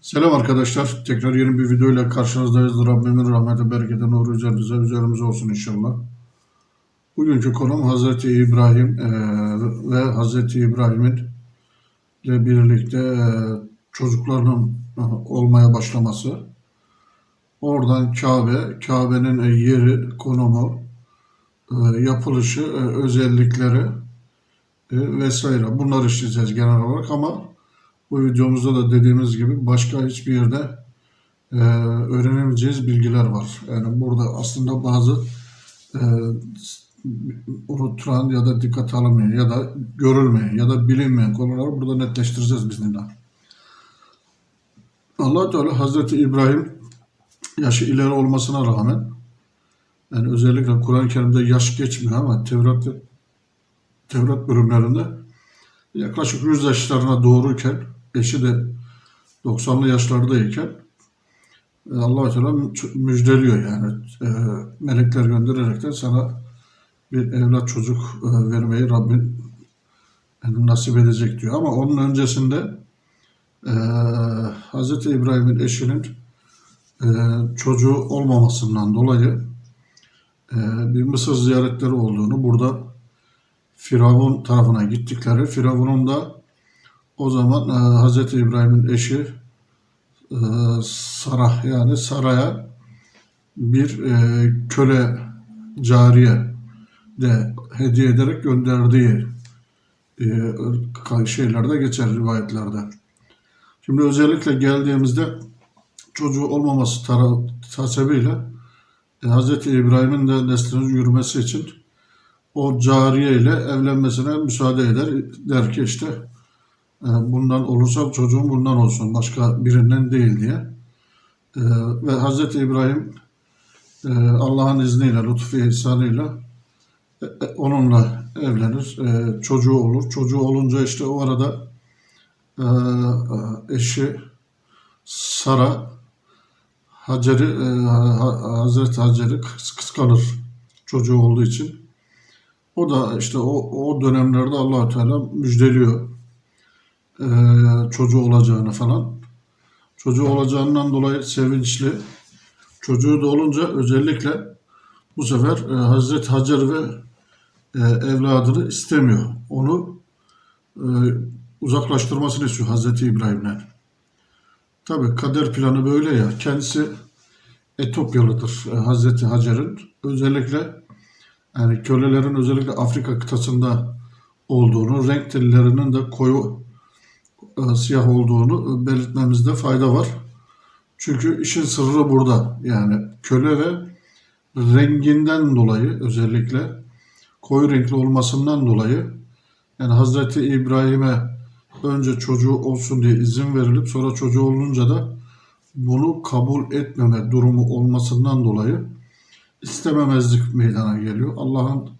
Selam arkadaşlar. Tekrar yeni bir videoyla karşınızdayız. Rabbimin rahmeti, bereketi, nuru üzerinize, üzerimize olsun inşallah. Bugünkü konum Hazreti İbrahim eee, ve Hazreti İbrahim'in ile birlikte eee, çocuklarının e, olmaya başlaması. Oradan Kabe, Kabe'nin e, yeri, konumu, e, yapılışı, e, özellikleri e, vesaire. Bunları işleyeceğiz genel olarak ama bu videomuzda da dediğimiz gibi başka hiçbir yerde e, öğrenemeyeceğiz bilgiler var. Yani burada aslında bazı e, unutulan ya da dikkat alınmayan ya da görülmeyen ya da bilinmeyen konuları burada netleştireceğiz bismillah. allah Teala Hazreti İbrahim yaşı ileri olmasına rağmen yani özellikle Kur'an-ı Kerim'de yaş geçmiyor ama Tevrat Tevrat bölümlerinde yaklaşık 100 yaşlarına doğruyken eşi de 90'lı yaşlardayken e, allah Teala mü- müjdeliyor yani e, melekler göndererekten sana bir evlat çocuk e, vermeyi Rabbin nasip edecek diyor. Ama onun öncesinde Hz. İbrahim'in eşinin çocuğu olmamasından dolayı bir Mısır ziyaretleri olduğunu burada Firavun tarafına gittikleri, Firavun'un da o zaman e, Hz. İbrahim'in eşi e, Sarah yani Saray'a bir e, köle cariye de hediye ederek gönderdiği e, şeylerde geçer rivayetlerde. Şimdi özellikle geldiğimizde çocuğu olmaması hasebiyle e, Hz. İbrahim'in de neslinin yürümesi için o cariye ile evlenmesine müsaade eder. Der ki işte bundan olursa çocuğum bundan olsun. Başka birinden değil diye. E, Ve Hz. İbrahim e, Allah'ın izniyle, lütfu ihsanıyla e, e, onunla evlenir. E, Çocuğu olur. Çocuğu olunca işte o arada eşi Sara Hacer'i, Ha- Hazreti Hacer'i kıs- kıskanır çocuğu olduğu için. O da işte o, o dönemlerde allah Teala müjdeliyor e, çocuğu olacağını falan. Çocuğu olacağından dolayı sevinçli. Çocuğu da olunca özellikle bu sefer e, Hazreti Hacer ve e, evladını istemiyor. Onu e, uzaklaştırmasını istiyor Hazreti İbrahim'den. Tabi kader planı böyle ya. Kendisi Etopyalıdır e, Hazreti Hacer'in. Özellikle yani kölelerin özellikle Afrika kıtasında olduğunu, renk tellerinin de koyu siyah olduğunu belirtmemizde fayda var. Çünkü işin sırrı burada. Yani köle ve renginden dolayı özellikle koyu renkli olmasından dolayı yani Hazreti İbrahim'e önce çocuğu olsun diye izin verilip sonra çocuğu olunca da bunu kabul etmeme durumu olmasından dolayı istememezlik meydana geliyor. Allah'ın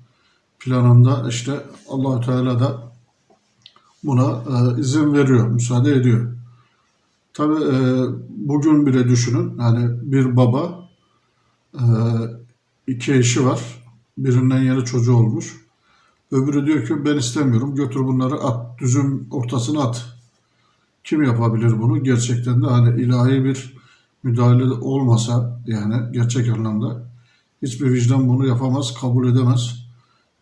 planında işte Allahü Teala da buna e, izin veriyor, müsaade ediyor. Tabi bugün bile düşünün hani bir baba e, iki eşi var. Birinden yeni çocuğu olmuş. Öbürü diyor ki ben istemiyorum götür bunları at düzüm ortasına at. Kim yapabilir bunu? Gerçekten de hani ilahi bir müdahale olmasa yani gerçek anlamda hiçbir vicdan bunu yapamaz, kabul edemez.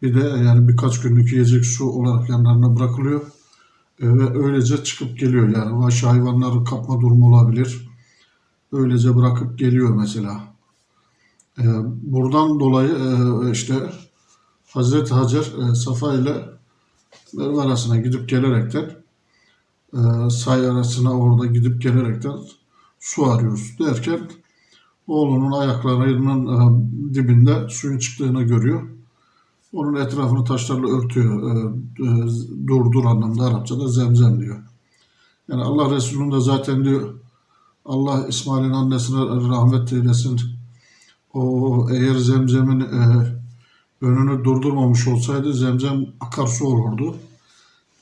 Bir de yani birkaç günlük yiyecek su olarak yanlarına bırakılıyor. Ve öylece çıkıp geliyor yani vahşi hayvanları kapma durumu olabilir. Öylece bırakıp geliyor mesela. E, buradan dolayı e, işte Hazreti Hacer e, Safa ile Merve arasına gidip gelerekten e, say arasına orada gidip gelerekten su arıyoruz derken oğlunun ayaklarının e, dibinde suyun çıktığını görüyor. Onun etrafını taşlarla örtüyor. E, e, anlamda Arapçada zemzem diyor. Yani Allah Resulü'nün de zaten diyor Allah İsmail'in annesine rahmet eylesin. O eğer zemzemin e, önünü durdurmamış olsaydı zemzem akarsu olurdu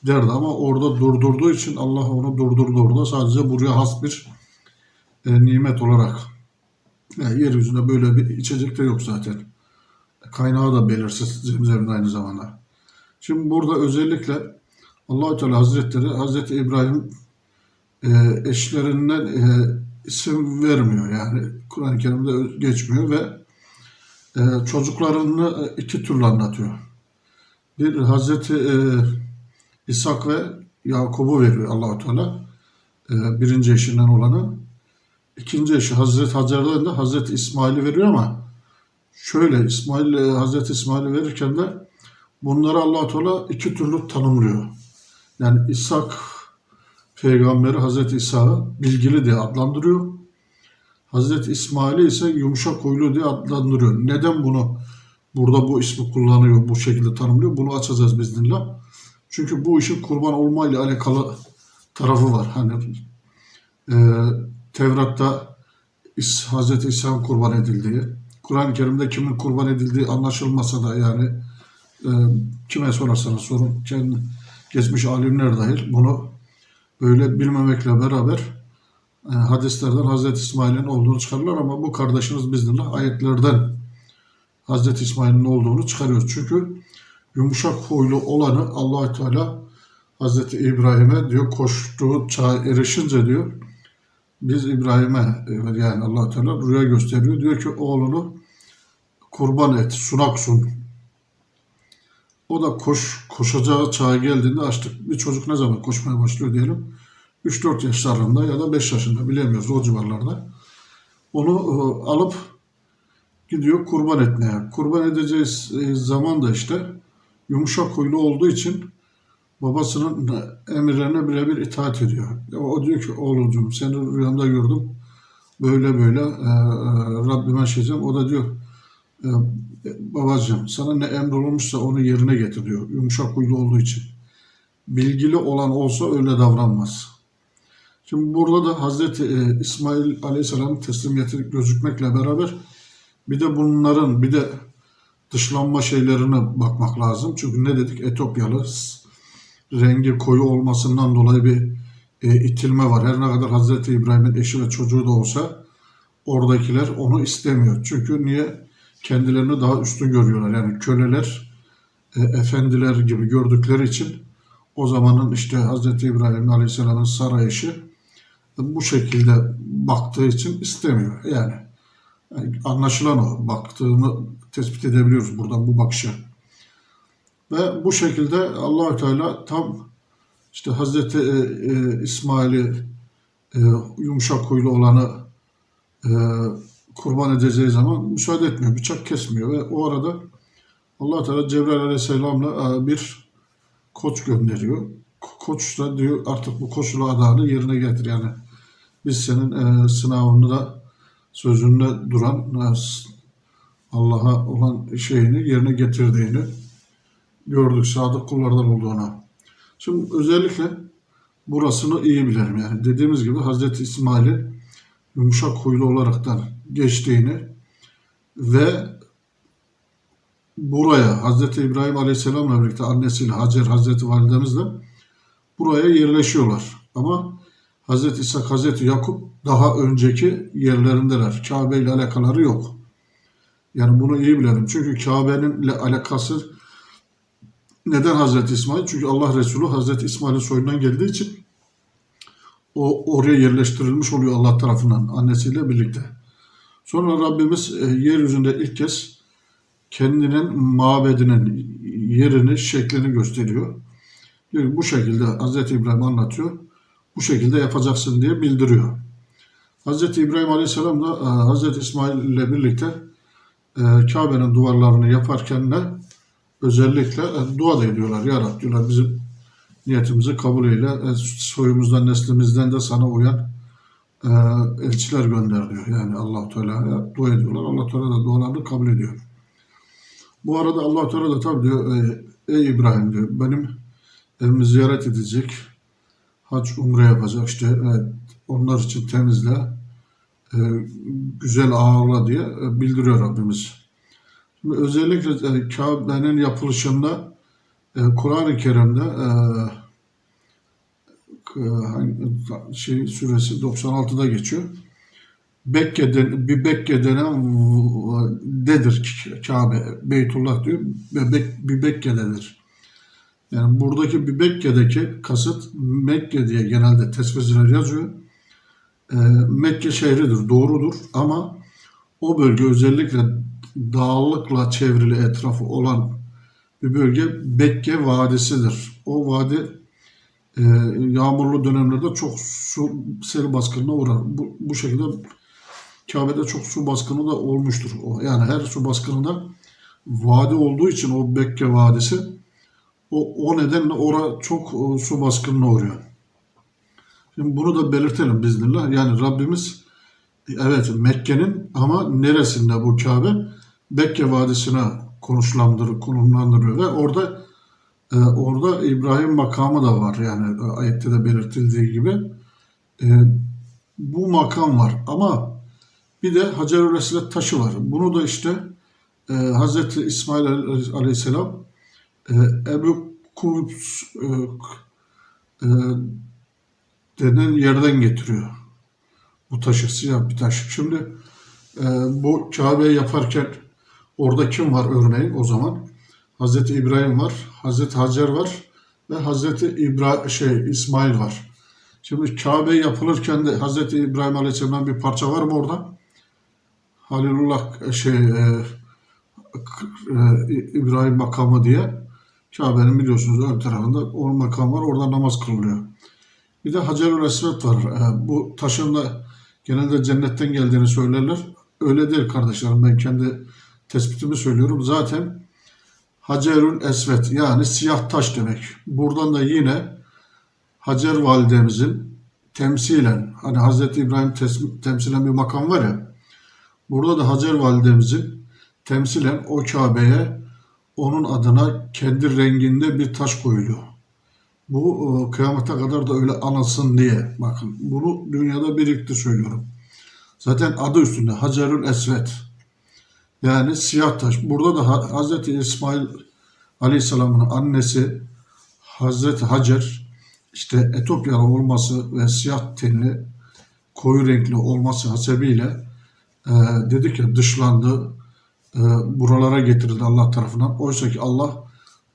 derdi ama orada durdurduğu için Allah onu durdurdu orada. Sadece buraya has bir e, nimet olarak. Yani yeryüzünde böyle bir içecek de yok zaten. Kaynağı da belirsiz zemzemin aynı zamanda. Şimdi burada özellikle allah Teala Hazretleri Hazreti İbrahim e, eşlerinden e, isim vermiyor yani Kur'an-ı Kerim'de geçmiyor ve e, çocuklarını e, iki türlü anlatıyor. Bir Hazreti e, İshak ve Yakub'u veriyor Allahu Teala. E, birinci eşinden olanı. İkinci eşi Hazreti Hacer'den de Hazreti İsmail'i veriyor ama şöyle İsmail e, Hazreti İsmail'i verirken de bunları Allah Teala iki türlü tanımlıyor. Yani İshak peygamberi Hazreti İsa'yı bilgili diye adlandırıyor. Hazreti İsmail'i ise yumuşak huylu diye adlandırıyor. Neden bunu burada bu ismi kullanıyor, bu şekilde tanımlıyor? Bunu açacağız biznillah. Çünkü bu işin kurban olmayla alakalı tarafı var. Hani e, Tevrat'ta Hazreti İsa'nın kurban edildiği, Kur'an-ı Kerim'de kimin kurban edildiği anlaşılmasa da yani e, kime sorarsanız sorun, kendi geçmiş alimler dahil bunu böyle bilmemekle beraber e, hadislerden Hazreti İsmail'in olduğunu çıkarırlar ama bu kardeşiniz biznillah ayetlerden Hazreti İsmail'in olduğunu çıkarıyoruz. Çünkü yumuşak huylu olanı allah Teala Hazreti İbrahim'e diyor koştuğu çağa erişince diyor biz İbrahim'e e, yani allah Teala rüya gösteriyor. Diyor ki oğlunu kurban et, sunak sun. O da koş, koşacağı çağa geldiğinde açtık. Bir çocuk ne zaman koşmaya başlıyor diyelim. 3-4 yaşlarında ya da 5 yaşında bilemiyoruz o civarlarda. Onu e, alıp gidiyor kurban etmeye. Kurban edeceği e, zaman da işte yumuşak huylu olduğu için babasının emirlerine birebir itaat ediyor. O diyor ki oğlucum seni rüyamda gördüm. Böyle böyle e, Rabbime şeyeceğim. O da diyor e, babacığım sana ne emrolunmuşsa onu yerine getir diyor. Yumuşak huylu olduğu için. Bilgili olan olsa öyle davranmaz. Şimdi burada da Hazreti e, İsmail Aleyhisselam'ın teslimiyeti gözükmekle beraber bir de bunların bir de dışlanma şeylerine bakmak lazım. Çünkü ne dedik? Etopyalı rengi koyu olmasından dolayı bir e, itilme var. Her ne kadar Hazreti İbrahim'in eşi ve çocuğu da olsa oradakiler onu istemiyor. Çünkü niye? Kendilerini daha üstün görüyorlar. Yani köleler e, efendiler gibi gördükleri için o zamanın işte Hazreti İbrahim Aleyhisselam'ın saray eşi bu şekilde baktığı için istemiyor. Yani, yani anlaşılan o. Baktığını tespit edebiliyoruz buradan bu bakışı. Ve bu şekilde Allahü Teala tam işte Hazreti e, e, İsmail'i e, yumuşak huylu olanı kurban edeceği zaman müsaade etmiyor, bıçak kesmiyor ve o arada Allah Teala Cebrail Aleyhisselam'la bir koç gönderiyor. Ko- Koç da diyor artık bu koçlu adağını yerine getir yani biz senin e, sınavında sözünde duran Allah'a olan şeyini yerine getirdiğini gördük. Sadık kullardan olduğunu. Şimdi özellikle burasını iyi bilirim. Yani dediğimiz gibi Hazreti İsmail'in yumuşak huylu olaraktan geçtiğini ve buraya Hazreti İbrahim Aleyhisselam'la birlikte annesiyle Hacer Hazreti Validemizle buraya yerleşiyorlar. Ama Hazreti İsa, Hazreti Yakup daha önceki yerlerindeler. Kabe ile alakaları yok. Yani bunu iyi bilelim. Çünkü Kabe'nin ile alakası neden Hazreti İsmail? Çünkü Allah Resulü Hazreti İsmail'in soyundan geldiği için o oraya yerleştirilmiş oluyor Allah tarafından annesiyle birlikte. Sonra Rabbimiz e, yeryüzünde ilk kez kendinin mabedinin yerini, şeklini gösteriyor. Diyor bu şekilde Hazreti İbrahim anlatıyor. Bu şekilde yapacaksın diye bildiriyor. Hazreti İbrahim Aleyhisselam da e, Hazreti İsmail ile birlikte e, Kabe'nin duvarlarını yaparken de özellikle e, dua da ediyorlar. Ya Rab diyorlar bizim niyetimizi kabul eyle. E, soyumuzdan, neslimizden de sana uyan e, elçiler gönder diyor. Yani allah Teala'ya dua ediyorlar. allah Teala da dualarını kabul ediyor. Bu arada allah Teala da tabii diyor ey İbrahim diyor benim evimi ziyaret edecek hac umre yapacak işte evet, onlar için temizle güzel ağırla diye bildiriyor Rabbimiz. Özellikle e, Kabe'nin yapılışında e, Kur'an-ı Kerim'de e, şey suresi 96'da geçiyor. Bekke'den bir Bekke denen dedir Kabe. Beytullah diyor. Ve Bek, bir Bekke'dedir. Yani buradaki bir Mekke'deki kasıt Mekke diye genelde tespitçiler yazıyor. Ee, Mekke şehridir, doğrudur ama o bölge özellikle dağlıkla çevrili etrafı olan bir bölge Bekke Vadisi'dir. O vadi e, yağmurlu dönemlerde çok su sel baskınına uğrar. Bu, bu şekilde Kabe'de çok su baskını da olmuştur. O, yani her su baskınında vadi olduğu için o Bekke Vadisi o, o nedenle ora çok e, su baskınına uğruyor. Şimdi bunu da belirtelim biznillah. Yani Rabbimiz evet Mekke'nin ama neresinde bu Kabe? Bekke Vadisi'ne konuşlandırıyor, konumlandırıyor ve orada e, orada İbrahim makamı da var. Yani ayette de belirtildiği gibi. E, bu makam var ama bir de Hacer-ül taşı var. Bunu da işte e, Hazreti İsmail Aleyhisselam e, Ebu Kubs e, e, denen yerden getiriyor. Bu taşı siyah bir taş. Şimdi e, bu Kabe'yi yaparken orada kim var örneğin o zaman? Hazreti İbrahim var, Hazreti Hacer var ve Hazreti İbra şey İsmail var. Şimdi Kabe yapılırken de Hazreti İbrahim Aleyhisselam'dan bir parça var mı orada? Halilullah şey e, e, İbrahim makamı diye Kabe'nin biliyorsunuz ön tarafında o makam var. Orada namaz kılınıyor. Bir de Hacerül Esved var. E, bu taşın da genelde cennetten geldiğini söylerler. Öyle değil kardeşlerim. Ben kendi tespitimi söylüyorum. Zaten Hacerül Esved yani siyah taş demek. Buradan da yine Hacer validemizin temsilen hani Hazreti İbrahim temsilen bir makam var ya burada da Hacer validemizin temsilen o Kabe'ye onun adına kendi renginde bir taş koyuluyor. Bu e, kıyamete kadar da öyle anılsın diye. Bakın bunu dünyada birlikte söylüyorum. Zaten adı üstünde Hacerül Esved. Yani siyah taş. Burada da Hazreti İsmail Aleyhisselam'ın annesi Hazreti Hacer işte Etopyalı olması ve siyah tenli koyu renkli olması hasebiyle e, dedik ya dışlandı e, buralara getirildi Allah tarafından. Oysa ki Allah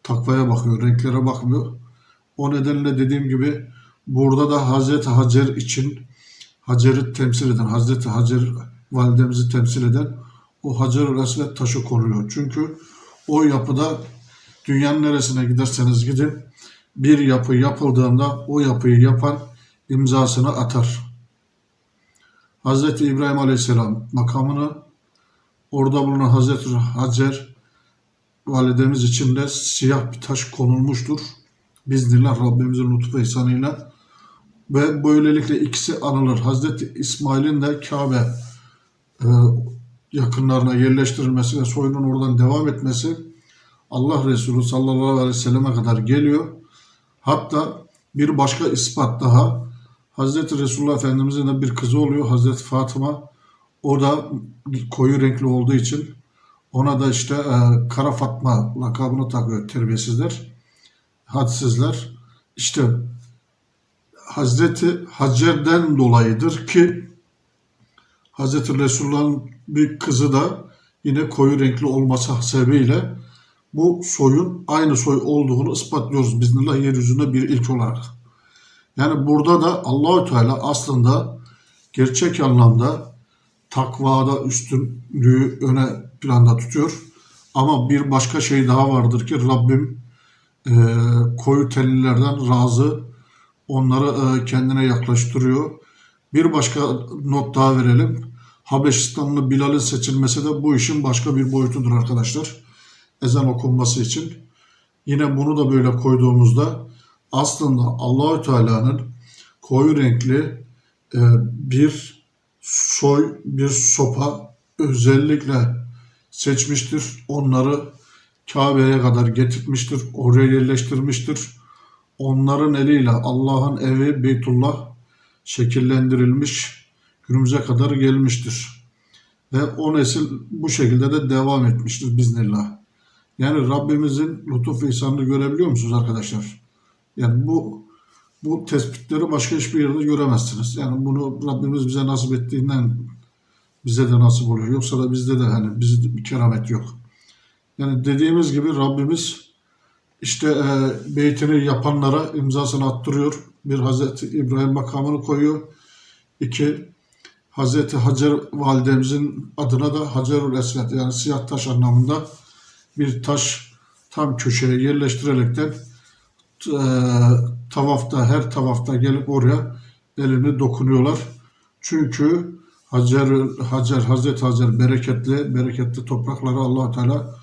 takvaya bakıyor, renklere bakmıyor. O nedenle dediğim gibi burada da Hazreti Hacer için Hacer'i temsil eden, Hazreti Hacer validemizi temsil eden o Hacer-ül Esved taşı konuyor. Çünkü o yapıda dünyanın neresine giderseniz gidin bir yapı yapıldığında o yapıyı yapan imzasını atar. Hazreti İbrahim Aleyhisselam makamını orada bulunan Hazreti Hacer validemiz için de siyah bir taş konulmuştur. Biznillah Rabbimizin lütfu ihsanıyla. Ve böylelikle ikisi anılır. Hazreti İsmail'in de Kabe e, yakınlarına yerleştirilmesi ve soyunun oradan devam etmesi Allah Resulü sallallahu aleyhi ve selleme kadar geliyor. Hatta bir başka ispat daha Hazreti Resulullah Efendimizin de bir kızı oluyor Hazreti Fatıma. O da koyu renkli olduğu için ona da işte e, Kara Fatma lakabını takıyor terbiyesizler, hadsizler. İşte Hazreti Hacer'den dolayıdır ki Hazreti Resulullah'ın bir kızı da yine koyu renkli olması sebebiyle bu soyun aynı soy olduğunu ispatlıyoruz biznillah yeryüzünde bir ilk olarak. Yani burada da Allahü Teala aslında gerçek anlamda takvada üstünlüğü öne planda tutuyor. Ama bir başka şey daha vardır ki Rabbim e, koyu tenlilerden razı onları e, kendine yaklaştırıyor. Bir başka not daha verelim. Habeşistanlı Bilal'in seçilmesi de bu işin başka bir boyutudur arkadaşlar. Ezan okunması için. Yine bunu da böyle koyduğumuzda aslında Allahü Teala'nın koyu renkli e, bir soy, bir sopa özellikle seçmiştir. Onları Kabe'ye kadar getirtmiştir, oraya yerleştirmiştir. Onların eliyle Allah'ın evi Beytullah şekillendirilmiş, günümüze kadar gelmiştir. Ve o nesil bu şekilde de devam etmiştir biznillah. Yani Rabbimizin lütuf ve ihsanını görebiliyor musunuz arkadaşlar? Yani bu bu tespitleri başka hiçbir yerde göremezsiniz. Yani bunu Rabbimiz bize nasip ettiğinden bize de nasip oluyor. Yoksa da bizde de hani bizde bir keramet yok. Yani dediğimiz gibi Rabbimiz işte e, beytini yapanlara imzasını attırıyor. Bir Hazreti İbrahim makamını koyuyor. İki Hazreti Hacer validemizin adına da Hacerül Esved yani siyah taş anlamında bir taş tam köşeye yerleştirerekten e, tavafta her tavafta gelip oraya elini dokunuyorlar. Çünkü Hacer, Hacer Hazreti Hacer bereketli, bereketli toprakları allah Teala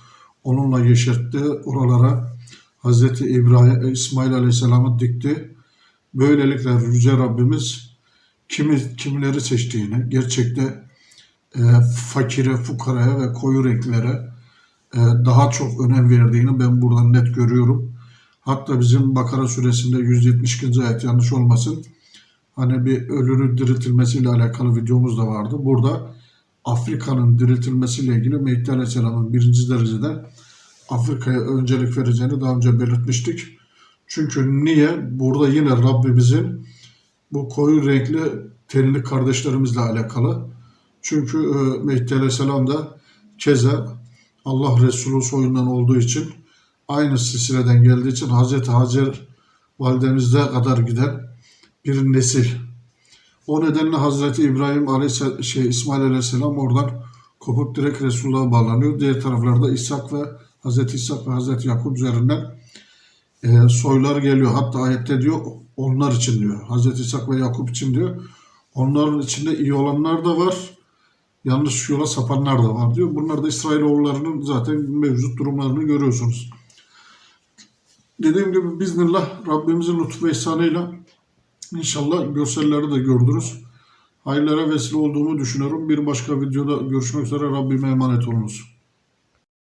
onunla yeşertti. Oralara Hazreti İbrahim, İsmail Aleyhisselam'ı dikti. Böylelikle Yüce Rabbimiz kimi, kimileri seçtiğini, gerçekte e, fakire, fukaraya ve koyu renklere e, daha çok önem verdiğini ben buradan net görüyorum. Hatta bizim Bakara suresinde 172. ayet yanlış olmasın. Hani bir ölünün diriltilmesiyle alakalı videomuz da vardı. Burada Afrika'nın diriltilmesiyle ilgili Mehdi Aleyhisselam'ın birinci dereceden Afrika'ya öncelik vereceğini daha önce belirtmiştik. Çünkü niye? Burada yine Rabbimizin bu koyu renkli tenli kardeşlerimizle alakalı. Çünkü e, Mehdi Aleyhisselam da keza Allah Resulü soyundan olduğu için aynı silsileden geldiği için Hazreti Hacer validemizde kadar giden bir nesil. O nedenle Hazreti İbrahim Aleyhisselam, şey İsmail Aleyhisselam oradan kopup direkt Resulullah'a bağlanıyor. Diğer taraflarda İshak ve Hazreti İshak ve Hazreti Yakup üzerinden e, soylar geliyor. Hatta ayette diyor onlar için diyor. Hazreti İshak ve Yakup için diyor. Onların içinde iyi olanlar da var. Yanlış yola sapanlar da var diyor. Bunlar da İsrailoğullarının zaten mevcut durumlarını görüyorsunuz. Dediğim gibi biznillah Rabbimizin lütfu ve ihsanıyla inşallah görselleri de gördünüz. Hayırlara vesile olduğumu düşünüyorum. Bir başka videoda görüşmek üzere. Rabbime emanet olunuz.